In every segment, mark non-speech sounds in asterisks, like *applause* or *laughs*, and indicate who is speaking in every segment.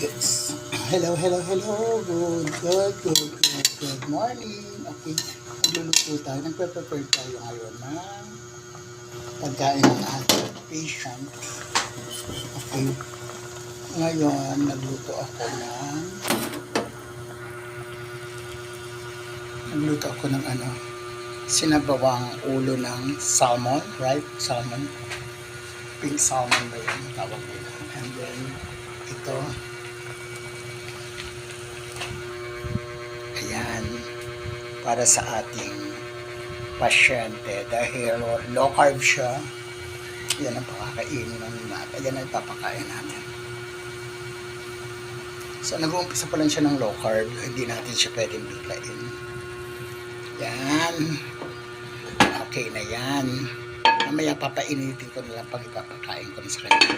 Speaker 1: Yes. Hello, hello, hello. Good, good, good, good, good morning. Okay, magluluto tayo. Nagpe-prepare tayo ngayon ng pagkain ng ating patient. Okay. Ngayon, nagluto ako ng nagluto ako ng ano sinabawang ulo ng salmon, right? Salmon. Pink salmon ba yun? Tawag nila. And then, ito, Ayan. Para sa ating pasyente. Dahil low carb siya. Yan ang pakakainin natin. Ayan ang ipapakain natin. So, nag-uumpisa pa lang siya ng low carb. Hindi natin siya pwedeng biglain. Yan. Okay na yan. Mamaya papainitin ko na lang pag ipapakain ko na sa kanya.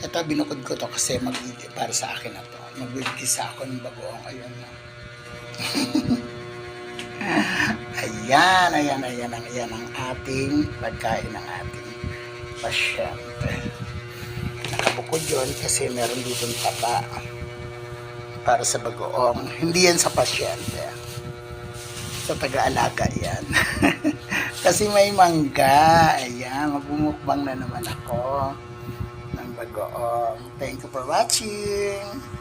Speaker 1: Ito, binukod ko to kasi mag para sa akin na to. Magbibigisa ako ng bagoong. Ayun na. Ayan, ayan, ayan, ayan ang ating pagkain ng ating pasyente. Nakabukod yun kasi meron dito taba para sa bagoong. Hindi yan sa pasyente. Sa taga-alaga yan. *laughs* kasi may mangga. Ayan, magbumukbang na naman ako ng bagoong. Thank you for watching.